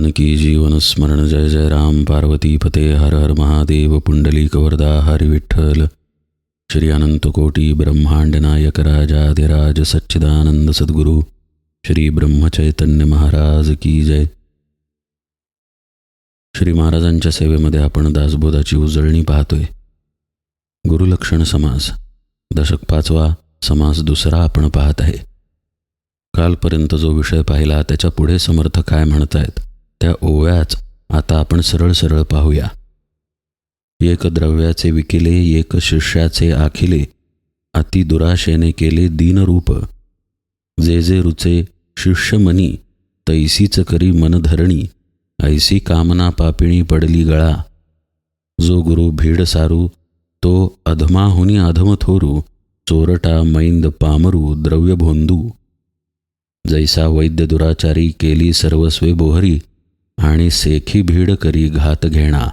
जानकी जीवन स्मरण जय जय राम पार्वती फते हर हर महादेव पुंडली कवरदा हरि विठ्ठल श्री अनंत कोटी ब्रह्मांड नायक राजाधिराज सच्चिदानंद सद्गुरु श्री ब्रह्मचैतन्य महाराज की जय। श्री महाराजांच्या सेवेमध्ये आपण दासबोधाची उजळणी पाहतोय. गुरुलक्षण समास दशक पाचवा समास दुसरा आपण पाहत आहे. कालपर्यंत जो विषय पाहिला त्याच्या पुढे समर्थ काय म्हणतायत? त्या ओव्याच आता आपण सरळ सरळ पाहूया. एक द्रव्याचे विकिले एक शिष्याचे आखिले अति दुराशेने केले दीनरूप. जे जे रुचे शिष्यमनी तैसीच करी मनधरणी ऐसी कामना पापिणी पडली गळा. जो गुरु भीड सारू तो अधमाहुनी अधम थोरू चोरटा मैंद पामरू द्रव्य भोंदू जैसा वैद्य दुराचारी केली सर्वस्वे बोहरी आणि सेखी भीड करी घात घेणा.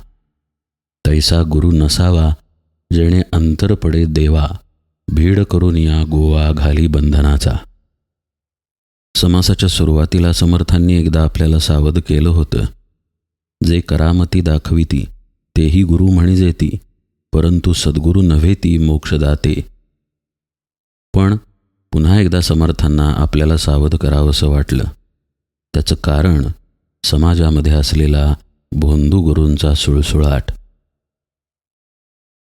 तैसा गुरु नसावा जेणे अंतर पडे देवा. भीड करून या गोवा घाली बंधनाचा. समासाच्या सुरुवातीला समर्थांनी एकदा आपल्याला सावध केलं होतं. जे करामती दाखविती तेही गुरु म्हणिजेती परंतु सद्गुरू नव्हे ती मोक्षदाते. पण पुन्हा एकदा समर्थांना आपल्याला सावध करावंसं वाटलं. त्याचं कारण समाजामध्ये असलेला भोंदू गुरूंचा सुळसुळाट.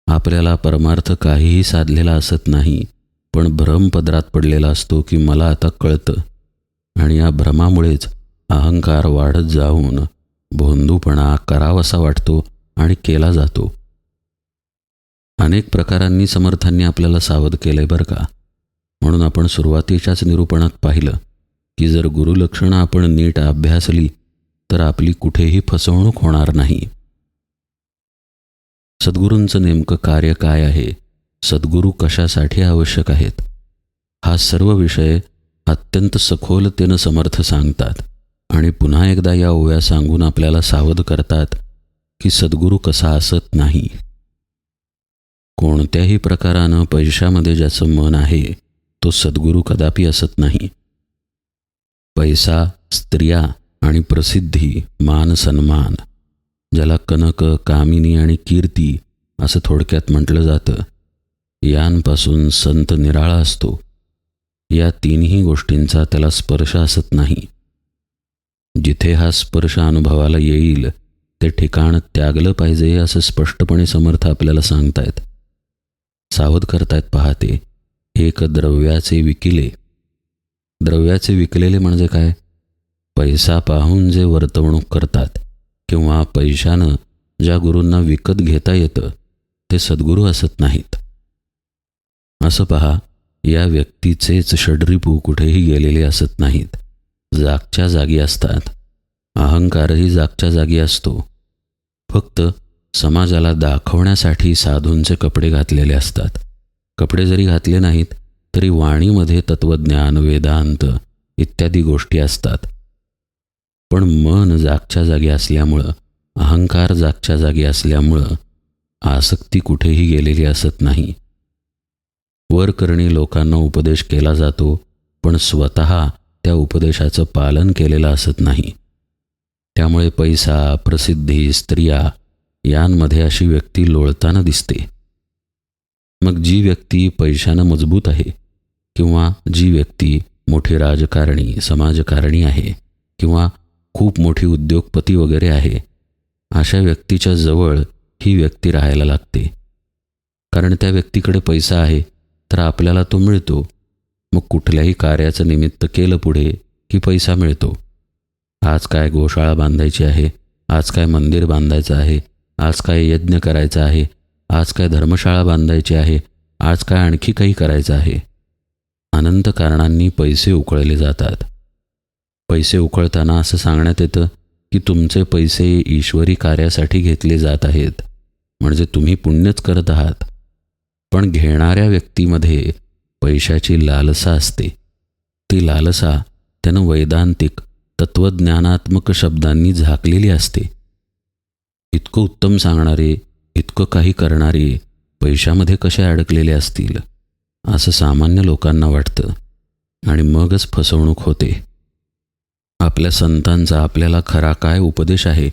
आपल्याला परमार्थ काहीही साधलेला असत नाही पण भ्रमपदरात पडलेला असतो की मला आता कळतं. आणि या भ्रमामुळेच अहंकार वाढत जाऊन भोंदूपणा करावासा वाटतो आणि केला जातो. अनेक प्रकारांनी समर्थांनी आपल्याला सावध केलंय बरं का? म्हणून आपण सुरुवातीच्याच निरूपणात पाहिलं की जर गुरुलक्षणं आपण नीट अभ्यासली तर आपली कुठेही फसवणूक होणार नाही. सद्गुरूंचं नेमकं कार्य काय आहे? सद्गुरू कशासाठी आवश्यक आहेत? हा सर्व विषय अत्यंत सखोलतेनं समर्थ सांगतात आणि पुन्हा एकदा या ओव्या सांगून आपल्याला सावध करतात की सद्गुरू कसा असत नाही. कोणत्याही प्रकारानं पैशामध्ये ज्याचं मन आहे तो सद्गुरू कदापि असत नाही. पैसा स्त्रिया आणि प्रसिद्धी मान सन्मान ज्याला कनक कामिनी आणि कीर्ती असं थोडक्यात म्हटलं जातं यांपासून संत निराळा असतो. या तीनही गोष्टींचा त्याला स्पर्श असत नाही. जिथे हा स्पर्श अनुभवाला येईल ते ठिकाण त्यागलं पाहिजे असं स्पष्टपणे समर्थ आपल्याला सांगतायत. सावध करतायत पाहते एक द्रव्याचे विकिले. द्रव्याचे विकलेले म्हणजे काय? पैसा पाहून जे वर्तवणूक करतात किंवा पैशानं ज्या गुरूंना विकत घेता येतं ते सद्गुरू असत नाहीत. असं पहा या व्यक्तीचेच षडरिपू कुठेही गेलेले असत नाहीत. जागच्या जागी असतात. अहंकारही जागच्या जागी असतो. फक्त समाजाला दाखवण्यासाठी साधूंचे कपडे घातलेले असतात. कपडे जरी घातले नाहीत तरी वाणीमध्ये तत्त्वज्ञान वेदांत इत्यादी गोष्टी असतात. पण मन जागच्या जागी असल्यामुळं अहंकार जागच्या जागी असल्यामुळं आसक्ती कुठेही गेलेली असत नाही. वरकरणी लोकांना उपदेश केला जातो पण स्वत त्या उपदेशाचं पालन केलेलं असत नाही. त्यामुळे पैसा प्रसिद्धी स्त्रिया यांमध्ये अशी व्यक्ती लोळताना दिसते. मग जी व्यक्ती पैशानं मजबूत आहे किंवा जी व्यक्ती मोठी राजकारणी समाजकारणी आहे किंवा खूप मोठी उद्योगपती वगैरे आहे. अशा व्यक्तीच्या जवळ ही व्यक्ती राहायला लागते. कारण त्या व्यक्तीकडे पैसा आहे तर आपल्याला तो मिळतो. मग कुठल्याही कार्याचं निमित्त केलं पुढे की पैसा मिळतो. आज काय गोशाळा बांधायची आहे आज काय मंदिर बांधायचं आहे आज काय यज्ञ करायचा आहे आज काय धर्मशाळा बांधायची आहे आज काय आणखी काही करायचं आहे. अनंत कारणांनी पैसे उकळले जातात. पैसे उकळताना असं सांगण्यात येतं की तुमचे पैसे ईश्वरी कार्यासाठी घेतले जात आहेत. म्हणजे तुम्ही पुण्यच करत आहात. पण घेणाऱ्या व्यक्तीमध्ये पैशाची लालसा असते. ती लालसा त्यानं वैदांतिक तत्त्वज्ञानात्मक शब्दांनी झाकलेली असते. इतकं उत्तम सांगणारे इतकं काही करणारे पैशामध्ये कसे अडकलेले असतील असं सामान्य लोकांना वाटतं. आणि मगच फसवणूक होते. आपल्या संतांचा आपल्याला खरा काय उपदेश आहे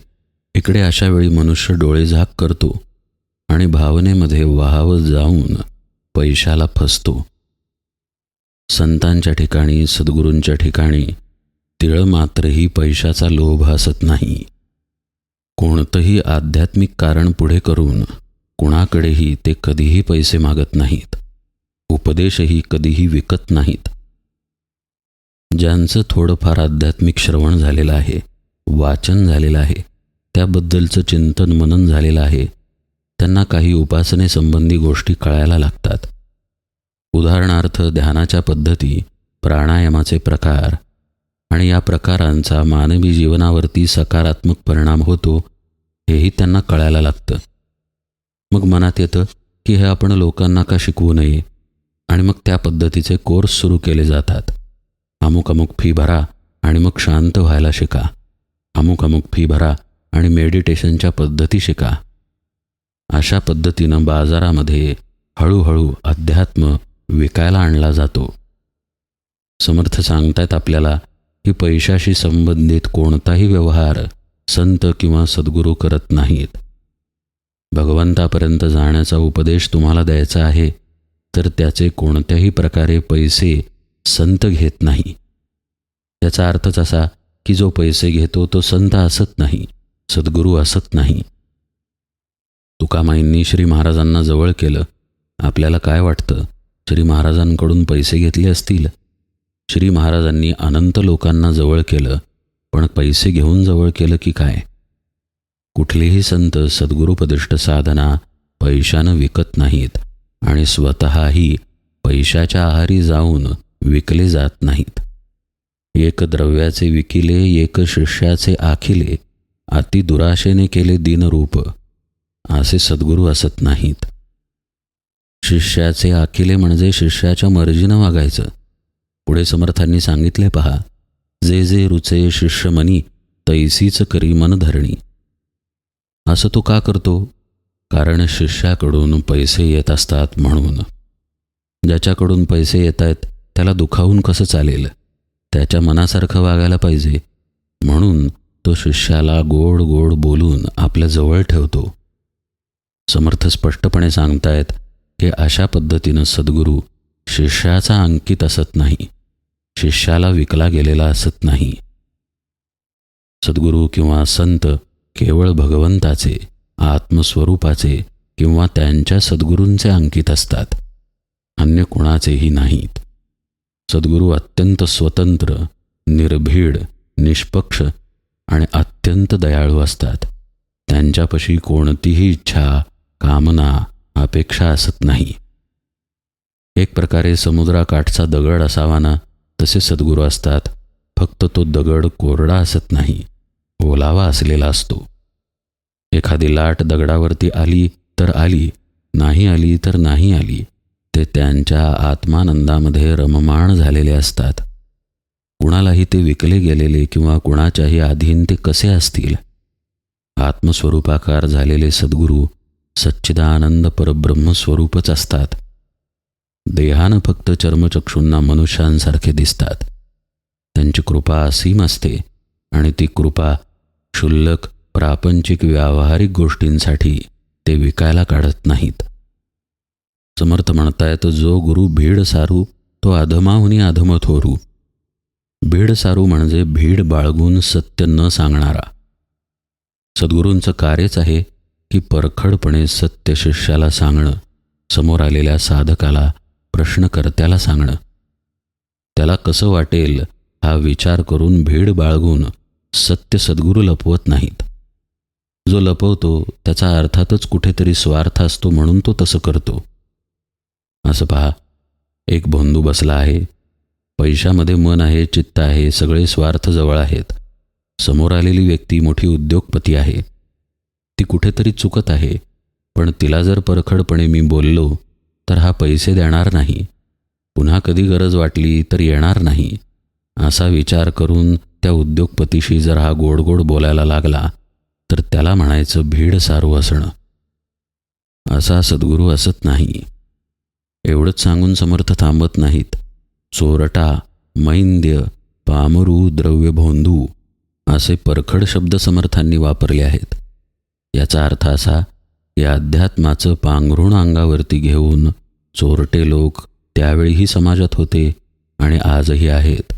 इकडे अशा वेळी मनुष्य डोळेझाक करतो आणि भावनेमध्ये वाहावं जाऊन पैशाला फसतो. संतांच्या ठिकाणी सद्गुरूंच्या ठिकाणी तिळ मात्रही पैशाचा लोभ असत नाही. कोणतंही आध्यात्मिक कारण पुढे करून कुणाकडेही ते कधीही पैसे मागत नाहीत. उपदेशही कधीही विकत नाहीत. ज्यांचं थोडंफार आध्यात्मिक श्रवण झालेलं आहे वाचन झालेलं आहे त्याबद्दलचं चिंतन मनन झालेलं आहे त्यांना काही उपासनेसंबंधी गोष्टी कळायला लागतात. उदाहरणार्थ ध्यानाच्या पद्धती प्राणायामाचे प्रकार आणि या प्रकारांचा मानवी जीवनावरती सकारात्मक परिणाम होतो हेही त्यांना कळायला लागतं. मग मनात येतं की हे आपण लोकांना का शिकवू नये आणि मग त्या पद्धतीचे कोर्स सुरू केले जातात. अमुक अमुक फी भरा आणि मग शांत व्हायला शिका. अमुक अमुक फी भरा आणि मेडिटेशनच्या पद्धती शिका. अशा पद्धतीनं बाजारामध्ये हळूहळू अध्यात्म विकायला आणला जातो. समर्थ सांगतायत आपल्याला की पैशाशी संबंधित कोणताही व्यवहार संत किंवा सद्गुरू करत नाहीत. भगवंतापर्यंत जाण्याचा उपदेश तुम्हाला द्यायचा आहे तर त्याचे कोणत्याही प्रकारे पैसे संत घेत नाही. याचा अर्थच असा की जो पैसे घेतो तो संत असत नाही सद्गुरू असत नाही. तुकामाईंनी श्री महाराजांना जवळ केलं. आपल्याला काय वाटतं? श्री महाराजांकडून पैसे घेतले असतील? श्री महाराजांनी अनंत लोकांना जवळ केलं पण पैसे घेऊन जवळ केलं की काय? कुठलेही संत सद्गुरुपदिष्ट साधना पैशानं विकत नाहीत आणि स्वतःही पैशाच्या आहारी जाऊन विकले जात नाहीत. एक द्रव्याचे विकिले एक शिष्याचे आखिले अति दुराशेने केले दिनरूप. असे सद्गुरू असत नाहीत. शिष्याचे आखिले म्हणजे शिष्याच्या मर्जीनं वागायचं. पुढे समर्थांनी सांगितले पहा जे जे रुचे शिष्यमनी तैसीच करी मन धरणी. असं तो का करतो? कारण शिष्याकडून पैसे येत असतात म्हणून. ज्याच्याकडून पैसे येत आहेत त्याला दुखावून कसं चालेल? त्याच्या मनासारखं वागायला पाहिजे. म्हणून तो शिष्याला गोड गोड बोलून आपल्या जवळ ठेवतो. समर्थ स्पष्टपणे सांगतायत की अशा पद्धतीनं सद्गुरू शिष्याचा अंकित असत नाही. शिष्याला विकला गेलेला असत नाही. सद्गुरू किंवा संत केवळ भगवंताचे आत्मस्वरूपाचे किंवा त्यांच्या सद्गुरूंचे अंकित असतात. अन्य कुणाचेही नाहीत. सद्गुरू अत्यंत स्वतंत्र निर्भीड निष्पक्ष आणि अत्यंत दयाळू असतात. त्यांच्यापाशी कोणतीही इच्छा कामना अपेक्षा असत नाही. एक प्रकारे समुद्राकाठचा दगड असावा ना तसे सद्गुरू असतात. फक्त तो दगड कोरडा असत नाही ओलावा असलेला असतो. एखादी लाट दगडावरती आली तर आली नाही आली तर नाही आली. ते त्यांच्या आत्मानंदामध्ये रममाण झालेले असतात. कुणालाही ते विकले गेलेले किंवा कुणाच्याही अधीन ते कसे असतील? आत्मस्वरूपाकार झालेले सद्गुरू सच्चिदानंद परब्रह्मस्वरूपच असतात. देहानं फक्त चर्मचक्षूंना मनुष्यांसारखे दिसतात. त्यांची कृपा असीम असते आणि ती कृपा क्षुल्लक प्रापंचिक व्यावहारिक गोष्टींसाठी ते विकायला काढत नाहीत. समर्थ म्हणतायत जो गुरु भीड सारू तो अधमाहुनी अधम थोरू भीड सारू म्हणजे भीड बाळगून सत्य न सांगणारा. सद्गुरूंचं कार्यच आहे की परखडपणे सत्य शिष्याला सांगणं समोर आलेल्या साधकाला प्रश्नकर्त्याला सांगणं. त्याला कसं वाटेल हा विचार करून भीड बाळगून सत्य सद्गुरू लपवत नाहीत. जो लपवतो त्याचा अर्थातच कुठेतरी स्वार्थ असतो म्हणून तो तसं करतो. असं पहा. एक भोंदू बसला आहे. पैशामध्ये मन आहे चित्त आहे सगळे स्वार्थ जवळ आहेत. समोर आलेली व्यक्ती मोठी उद्योगपती आहे. ती कुठेतरी चुकत आहे. पण तिला जर परखडपणे मी बोललो तर हा पैसे देणार नाही. पुन्हा कधी गरज वाटली तर येणार नाही. असा विचार करून त्या उद्योगपतीशी जर हा गोड गोड बोलायला लागला तर त्याला म्हणायचं भीड सारू असणं. असा सद्गुरू असत नाही. एवढंच सांगून समर्थ थांबत नाहीत. चोरटा मैंद्य पामरू द्रव्य भोंदू असे परखड शब्द समर्थांनी वापरले आहेत. याचा अर्थ असा की अध्यात्माचं पांघरुण अंगावरती घेऊन चोरटे लोक त्यावेळीही समाजात होते आणि आजही आहेत.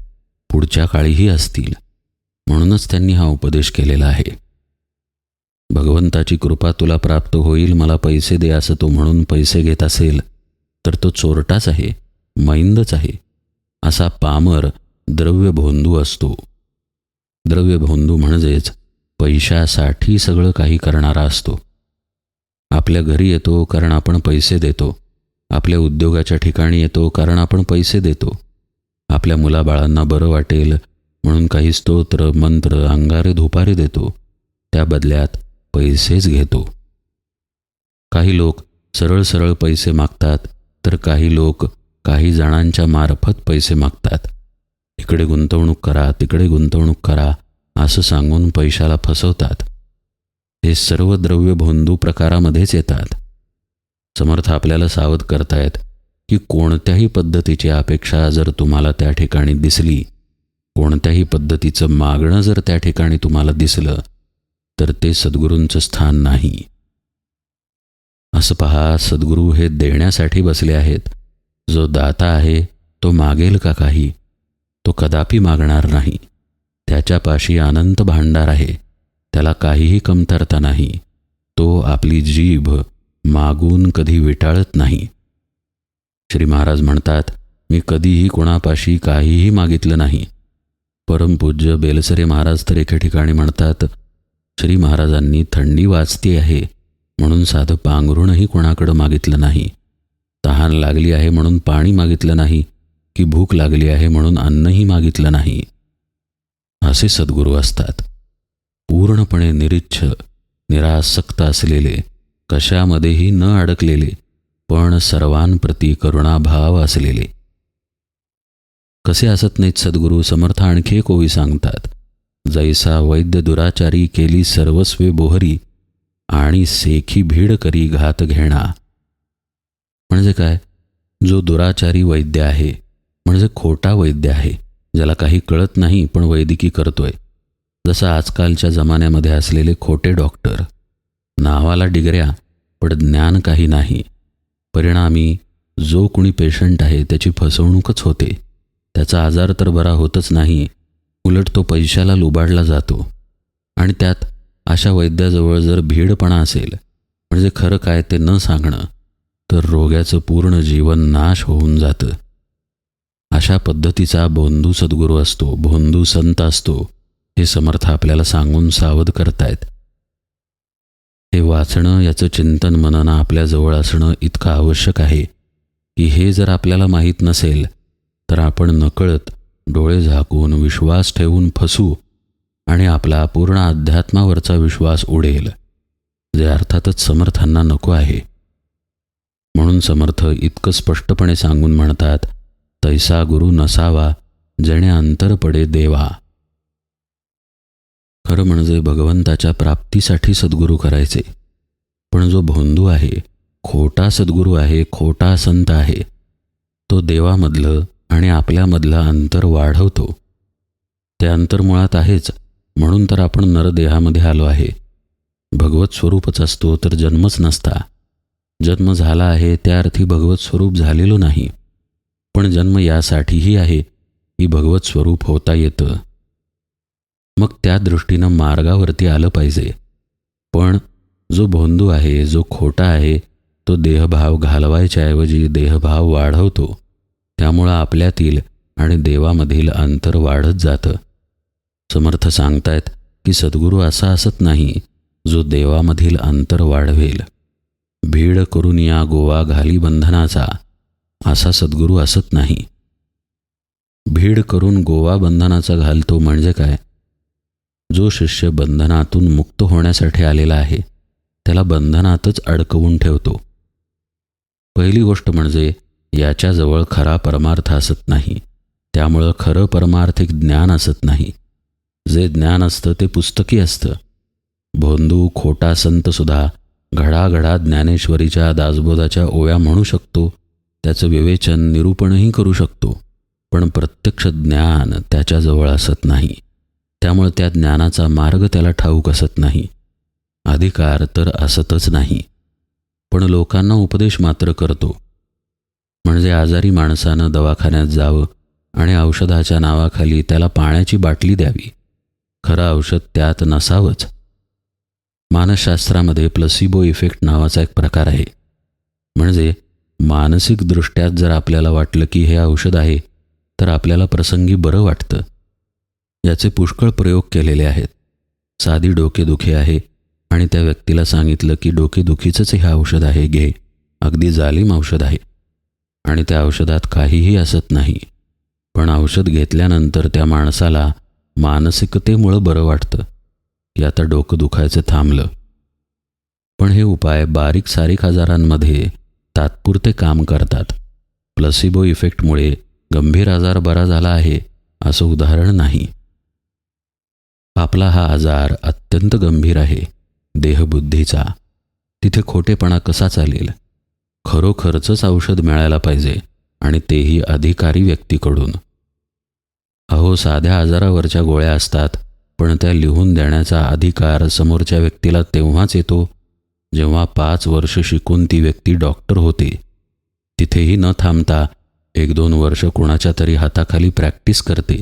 पुढच्या काळीही असतील. म्हणूनच त्यांनी हा उपदेश केलेला आहे. भगवंताची कृपा तुला प्राप्त होईल मला पैसे दे असं तो म्हणून पैसे घेत असेल तर तो चोरटाच आहे मैंदच आहे. असा पामर द्रव्यभोंदू असतो. द्रव्यभोंदू म्हणजेच पैशासाठी सगळं काही करणारा असतो. आपल्या घरी येतो कारण आपण पैसे देतो. आपल्या उद्योगाच्या ठिकाणी येतो कारण आपण पैसे देतो. आपल्या मुलाबाळांना बरं वाटेल म्हणून काही स्तोत्र मंत्र अंगारे धुपारे देतो. त्या बदल्यात पैसेच घेतो. काही लोक सरळ सरळ पैसे मागतात तर काही लोक काही जणांच्या मार्फत पैसे मागतात. इकडे गुंतवणूक करा तिकडे गुंतवणूक करा असं सांगून पैशाला फसवतात. हे सर्व द्रव्य भोंदू प्रकारामध्येच येतात. समर्थ आपल्याला सावध करतायत की कोणत्याही पद्धतीची अपेक्षा जर तुम्हाला त्या ठिकाणी दिसली कोणत्याही पद्धतीचं मागणं जर त्या ठिकाणी तुम्हाला दिसलं तर ते सद्गुरूंचं स्थान नाही. असं पहा सद्गुरू हे देण्यासाठी बसले आहेत. जो दाता आहे तो मागेल का काही? तो कदापि मागणार नाही. त्याच्यापाशी अनंत भांडार आहे. त्याला काहीही कमतरता नाही. तो आपली जीभ मागून कधी विटाळत नाही. श्री महाराज म्हणतात मी कधीही कोणापाशी काहीही मागितलं नाही. परमपूज्य बेलसरे महाराज तर एके ठिकाणी म्हणतात श्री महाराजांनी थंडी वाचती आहे. म्हणून साधं पांघरूणही कोणाकडं मागितलं नाही. तहान लागली आहे म्हणून पाणी मागितलं नाही की भूक लागली आहे म्हणून अन्नही मागितलं नाही. असे सद्गुरू असतात. पूर्णपणे निरिच्छ निरासक्त असलेले कशामध्येही न अडकलेले पण सर्वांप्रती करुणाभाव असलेले. कसे असत नाहीत सद्गुरू? समर्थ आणखी एक ओवी सांगतात. जैसा वैद्य दुराचारी केली सर्वस्वे बोहरी आणि सेखी भीड करी घात घेणा. म्हणजे काय? जो दुराचारी वैद्य आहे म्हणजे खोटा वैद्य आहे ज्याला काही कळत नाही पण वैदिकी करतोय. जसं आजकालच्या जमान्यामध्ये असलेले खोटे डॉक्टर. नावाला डिगऱ्या पण ज्ञान काही नाही. परिणामी जो कुणी पेशंट आहे त्याची फसवणूकच होते. त्याचा आजार तर बरा होतच नाही उलट तो पैशाला लुबाडला जातो. आणि त्यात अशा वैद्याजवळ जर भीडपणा असेल म्हणजे खरं काय ते न सांगणं तर रोग्याचं पूर्ण जीवन नाश होऊन जातं. अशा पद्धतीचा बोंधू सद्गुरू असतो भोंदू संत असतो हे समर्थ आपल्याला सांगून सावध करतायत. हे वाचणं याचं चिंतन मननं आपल्याजवळ असणं इतकं आवश्यक आहे की हे जर आपल्याला माहीत नसेल तर आपण नकळत डोळे झाकून विश्वास ठेवून फसू आणि आपला पूर्ण अध्यात्मावरचा विश्वास उडेल. जे अर्थातच समर्थांना नको आहे. म्हणून समर्थ इतकं स्पष्टपणे सांगून म्हणतात तैसा गुरु नसावा जेणे अंतर पडे देवा. खरं म्हणजे भगवंताच्या प्राप्तीसाठी सद्गुरू करायचे. पण जो भोंदू आहे खोटा सद्गुरू आहे खोटा संत आहे तो देवामधलं आणि आपल्यामधलं अंतर वाढवतो. ते अंतर मुळात आहेच. म्हणून तर आपण नरदेहामध्ये आलो आहे. भगवत स्वरूपच असतो तर जन्मच नसता. जन्म झाला आहे त्या अर्थी भगवत स्वरूप झालेलो नाही. पण जन्म यासाठीही आहे की भगवत स्वरूप होता येतं. मग त्या दृष्टीनं मार्गावरती आलं पाहिजे. पण जो भोंदू आहे जो खोटा आहे तो देहभाव घालवायच्याऐवजी देहभाव वाढवतो. त्यामुळं आपल्यातील आणि देवामधील अंतर वाढत जातं. समर्थ सांगतायत की सद्गुरू असा असत नाही जो देवामधील अंतर वाढवेल. भीड करून या गोवा घाली बंधनाचा असा सद्गुरू असत नाही. भीड करून गोवा बंधनाचा घालतो म्हणजे काय? जो शिष्य बंधनातून मुक्त होण्यासाठी आलेला आहे त्याला बंधनातच अडकवून ठेवतो. पहिली गोष्ट म्हणजे याच्याजवळ खरा परमार्थ असत नाही. त्यामुळं खरं परमार्थिक ज्ञान असत नाही. जे ज्ञान असतं ते पुस्तकी असतं. भोंदू खोटा संतसुद्धा घडाघडा ज्ञानेश्वरीच्या दासबोधाच्या ओव्या म्हणू शकतो. त्याचं विवेचन निरूपणही करू शकतो. पण प्रत्यक्ष ज्ञान त्याच्याजवळ असत नाही. त्यामुळे त्या ज्ञानाचा मार्ग त्याला ठाऊक असत नाही. अधिकार तर असतच नाही. पण लोकांना उपदेश मात्र करतो. म्हणजे आजारी माणसानं दवाखान्यात जावं आणि औषधाच्या नावाखाली त्याला पाण्याची बाटली द्यावी. खरं औषध त्यात नसावंच. मानसशास्त्रामध्ये प्लसिबो इफेक्ट नावाचा एक प्रकार आहे. म्हणजे मानसिकदृष्ट्यात जर आपल्याला वाटलं की हे औषध आहे तर आपल्याला प्रसंगी बरं वाटतं. याचे पुष्कळ प्रयोग केलेले आहेत. साधी डोकेदुखी आहे आणि त्या व्यक्तीला सांगितलं की डोकेदुखीचंच हे औषध आहे घे. अगदी जालीम औषध आहे. आणि त्या औषधात काहीही असत नाही. पण औषध घेतल्यानंतर त्या माणसाला मानसिकतेमुळं बरं वाटतं यात डोकं दुखायचं थांबलं. पण हे उपाय बारीक सारीक आजारांमध्ये तात्पुरते काम करतात. प्लसिबो इफेक्टमुळे गंभीर आजार बरा झाला आहे असं उदाहरण नाही. आपला हा आजार अत्यंत गंभीर आहे देहबुद्धीचा. तिथे खोटेपणा कसा चालेल? खरोखरचंच औषध मिळायला पाहिजे आणि तेही अधिकारी व्यक्तीकडून. अहो साध्या आजारावरच्या गोळ्या असतात पण त्या लिहून देण्याचा अधिकार समोरच्या व्यक्तीला तेव्हाच येतो जेव्हा पाच वर्ष शिकून ती व्यक्ती डॉक्टर होते. तिथेही न थांबता एक दोन वर्ष कोणाच्या तरी हाताखाली प्रॅक्टिस करते.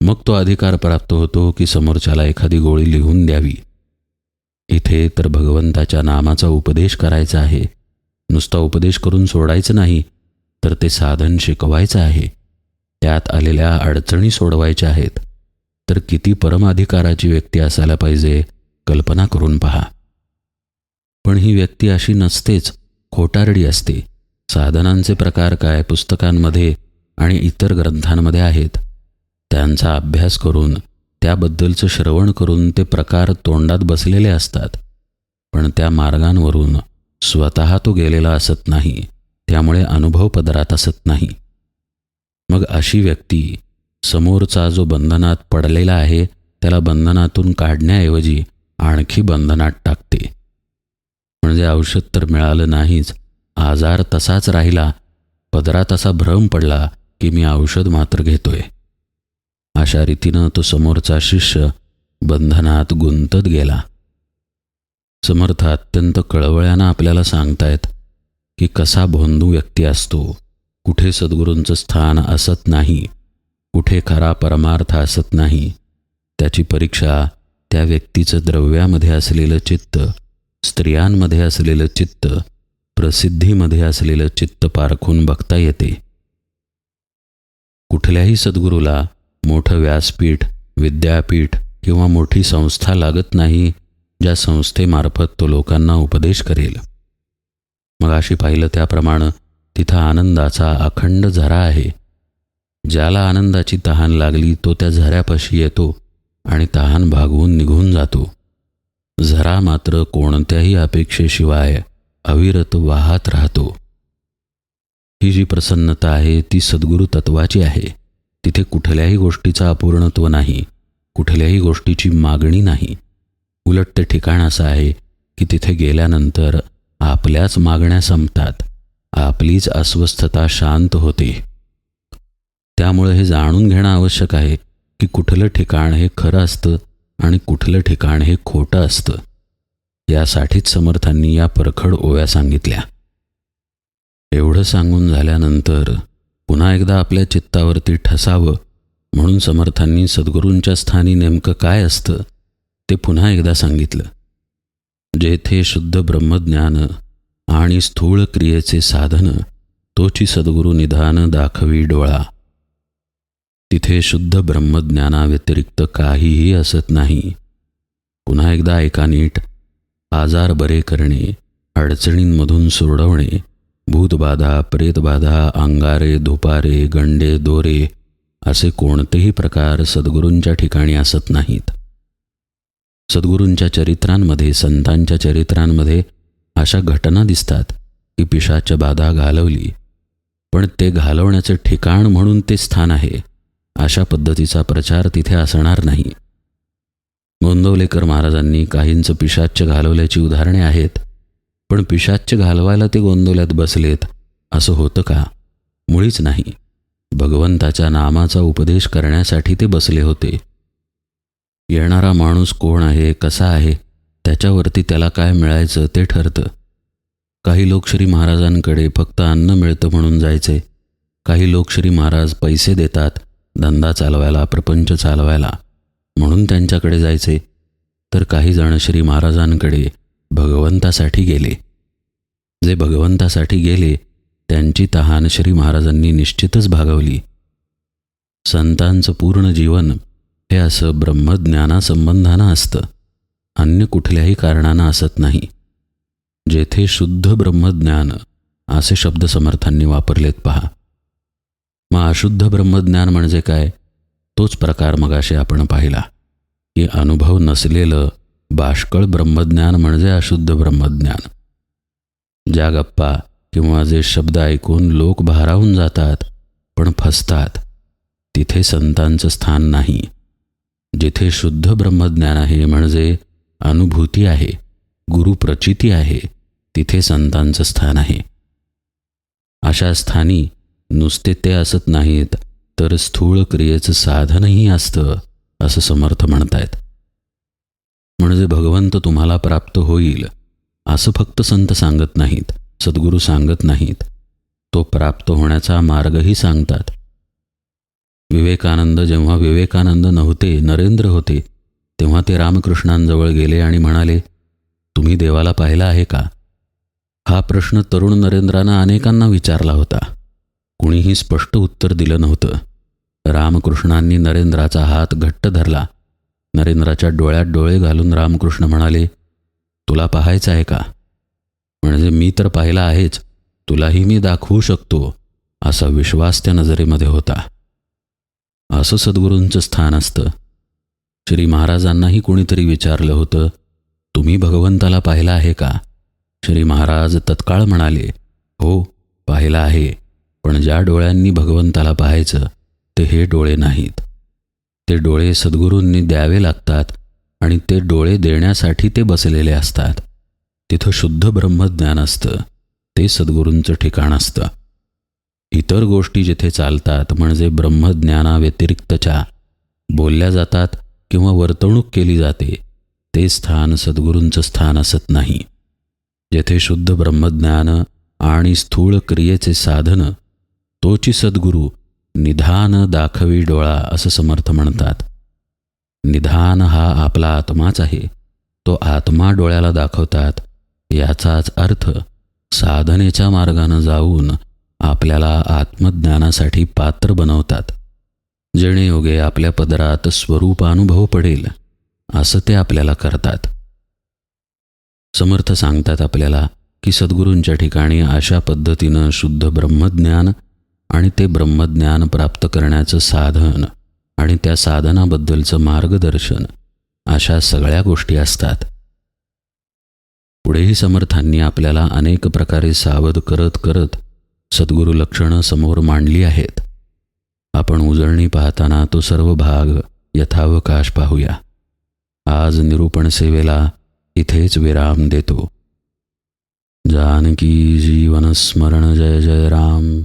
मग तो अधिकार प्राप्त होतो की समोरच्याला एखादी गोळी लिहून द्यावी. इथे तर भगवंताच्या नामाचा उपदेश करायचा आहे. नुसता उपदेश करून सोडायचं नाही तर ते साधन शिकवायचं आहे. त्यात आलेल्या अडचणी सोडवायच्या आहेत. तर किती परमाधिकाराची व्यक्ती असायला पाहिजे कल्पना करून पहा. पण ही व्यक्ती अशी नसतेच खोटारडी असते. साधनांचे प्रकार काय पुस्तकांमध्ये आणि इतर ग्रंथांमध्ये आहेत. त्यांचा अभ्यास करून त्याबद्दलचं श्रवण करून ते प्रकार तोंडात बसलेले असतात. पण त्या मार्गांवरून स्वतः तो गेलेला असत नाही. त्यामुळे अनुभव पदरात असत नाही. मग अशी व्यक्ती समोरचा जो बंधनात पडलेला आहे त्याला बंधनातून काढण्याऐवजी आणखी बंधनात टाकते. म्हणजे औषध तर मिळालं नाहीच आजार तसाच राहिला पदरात असा भ्रम पडला की मी औषध मात्र घेतोय. अशा रीतीनं तो समोरचा शिष्य बंधनात गुंतत गेला. समर्थ अत्यंत कळवळ्यानं आपल्याला सांगतायत की कसा भोंदू व्यक्ती असतो. कुठे सद्गुरूंचं स्थान असत नाही कुठे खरा परमार्थ असत नाही त्याची परीक्षा त्या व्यक्तीचं द्रव्यामध्ये असलेलं चित्त स्त्रियांमध्ये असलेलं चित्त प्रसिद्धीमध्ये असलेलं चित्त पारखून बघता येते. कुठल्याही सद्गुरूला मोठं व्यासपीठ विद्यापीठ किंवा मोठी संस्था लागत नाही ज्या संस्थेमार्फत तो लोकांना उपदेश करेल. मग अशी पाहिलं त्याप्रमाणे तिथं आनंदाचा अखंड झरा आहे. ज्याला आनंदाची तहान लागली तो त्या झऱ्यापाशी येतो आणि तहान भागवून निघून जातो. झरा मात्र कोणत्याही अपेक्षेशिवाय अविरत वाहत राहतो. ही जी प्रसन्नता आहे ती सद्गुरू तत्वाची आहे. तिथे कुठल्याही गोष्टीचा अपूर्णत्व नाही कुठल्याही गोष्टीची मागणी नाही. उलट ते ठिकाण असं आहे की तिथे गेल्यानंतर आपल्याच मागण्या संपतात. आपलीच अस्वस्थता शांत होते. त्यामुळे हे जाणून घेणं आवश्यक आहे की कुठलं ठिकाण हे खरं असतं आणि कुठलं ठिकाण हे खोटं असतं. यासाठीच समर्थांनी या परखड ओव्या सांगितल्या. एवढं सांगून झाल्यानंतर पुन्हा एकदा आपल्या चित्तावरती ठसावं म्हणून समर्थांनी सद्गुरूंच्या स्थानी नेमकं काय असतं ते पुन्हा एकदा सांगितलं. जेथे शुद्ध ब्रह्मज्ञान आणि स्थूळ क्रियेचे साधन तोची सद्गुरू निधान दाखवी डोळा. तिथे शुद्ध ब्रह्मज्ञानाव्यतिरिक्त काहीही असत नाही. पुन्हा एकदा ऐका नीट. आजार बरे करणे अडचणींमधून सोडवणे भूतबाधा प्रेतबाधा अंगारे धुपारे गंडे दोरे असे कोणतेही प्रकार सद्गुरूंच्या ठिकाणी असत नाहीत. सद्गुरूंच्या चरित्रांमध्ये संतांच्या चरित्रांमध्ये अशा घटना दिसतात की पिशाच बाधा घालवली. पण ते घालवण्याचं ठिकाण म्हणून ते स्थान आहे. अशा पद्धतीचा प्रचार तिथे असणार नाही. गोंदवलेकर महाराजांनी काहींचं पिशाच्य घालवल्याची उदाहरणे आहेत. पण पिशाच्य घालवायला ते गोंदवल्यात बसलेत असं होतं का? मुळीच नाही. भगवंताच्या नामाचा उपदेश करण्यासाठी ते बसले होते. येणारा माणूस कोण आहे कसा आहे? त्याच्यावरती त्याला काय मिळायचं ते ठरतं. काही लोक श्री महाराजांकडे फक्त अन्न मिळतं म्हणून जायचे. काही लोक श्री महाराज पैसे देतात धंदा चालवायला प्रपंच चालवायला म्हणून त्यांच्याकडे जायचे. तर काही जण श्री महाराजांकडे भगवंतासाठी गेले. जे भगवंतासाठी गेले त्यांची तहान श्री महाराजांनी निश्चितच भागवली. संतांचं पूर्ण जीवन हे असं ब्रह्मज्ञानासंबंधानं असतं. अन्य कुठल्याही कारणानं असत नाही. जेथे शुद्ध ब्रह्मज्ञान असे शब्द समर्थांनी वापरलेत पहा. मग अशुद्ध ब्रह्मज्ञान म्हणजे काय? तोच प्रकार मगाशी आपण पाहिला. की अनुभव नसलेलं बाष्कळ ब्रह्मज्ञान म्हणजे अशुद्ध ब्रह्मज्ञान. ज्या गप्पा किंवा जे शब्द ऐकून लोक भारावून जातात पण फसतात तिथे संतांचं स्थान नाही. जिथे शुद्ध ब्रह्मज्ञान आहे म्हणजे अनुभूती आहे गुरुप्रचिती आहे तिथे संतांचं स्थान आहे. अशा स्थानी नुसते ते असत नाहीत तर स्थूळ क्रियेचं साधनही असतं असं समर्थ म्हणतायत. म्हणजे भगवंत तुम्हाला प्राप्त होईल असं फक्त संत सांगत नाहीत सद्गुरू सांगत नाहीत तो प्राप्त होण्याचा मार्गही सांगतात. विवेकानंद जेव्हा विवेकानंद नव्हते नरेंद्र होते तेव्हा ते रामकृष्णांजवळ गेले आणि म्हणाले तुम्ही देवाला पाहिला आहे का? हा प्रश्न तरुण नरेंद्रानं अनेकांना विचारला होता. कुणीही स्पष्ट उत्तर दिलं नव्हतं. रामकृष्णांनी नरेंद्राचा हात घट्ट धरला. नरेंद्राच्या डोळ्यात डोळे घालून रामकृष्ण म्हणाले तुला पाहायचं आहे का? म्हणजे मी तर पाहिला आहेच. तुलाही मी दाखवू शकतो. असा विश्वास त्या नजरेमध्ये होता. असं सद्गुरूंचं स्थान असतं. श्री महाराजांनाही कोणीतरी विचारलं होतं तुम्ही भगवंताला पाहिला आहे का? श्री महाराज तत्काळ म्हणाले हो पाहिला आहे पण ज्या डोळ्यांनी भगवंताला पाहायचं ते हे डोळे नाहीत. ते डोळे सद्गुरूंनी द्यावे लागतात आणि ते डोळे देण्यासाठी ते बसलेले असतात. तिथं शुद्ध ब्रह्मज्ञान असतं ते सद्गुरूंचं ठिकाण असतं. इतर गोष्टी जिथे चालतात म्हणजे ब्रह्मज्ञानाव्यतिरिक्तच्या बोलल्या जातात किंवा वर्तणूक केली जाते ते स्थान सद्गुरूंचं स्थान असत नाही. जेथे शुद्ध ब्रह्मज्ञान आणि स्थूळ क्रियेचे साधन तोची सद्गुरू निधान दाखवी डोळा असं समर्थ म्हणतात. निधान हा आपला आत्माच आहे तो आत्मा डोळ्याला दाखवतात याचाच अर्थ साधनेच्या मार्गानं जाऊन आपल्याला आत्मज्ञानासाठी पात्र बनवतात. जेणेयोगे आपल्या पदरात स्वरूपानुभव पडेल असं ते आपल्याला करतात. समर्थ सांगतात आपल्याला की सद्गुरूंच्या ठिकाणी अशा पद्धतीनं शुद्ध ब्रह्मज्ञान आणि ते ब्रह्मज्ञान प्राप्त करण्याचं साधन आणि त्या साधनाबद्दलचं मार्गदर्शन अशा सगळ्या गोष्टी असतात. पुढेही समर्थांनी आपल्याला अनेक प्रकारे सावध करत करत सद्गुरू लक्षणं समोर मांडली आहेत. आपण उजळणी पाहताना तो सर्व भाग यथावकाश पाहूया. आज निरूपण सेवेला इथेच विराम देतो. जानकी जीवन स्मरण जय जय राम.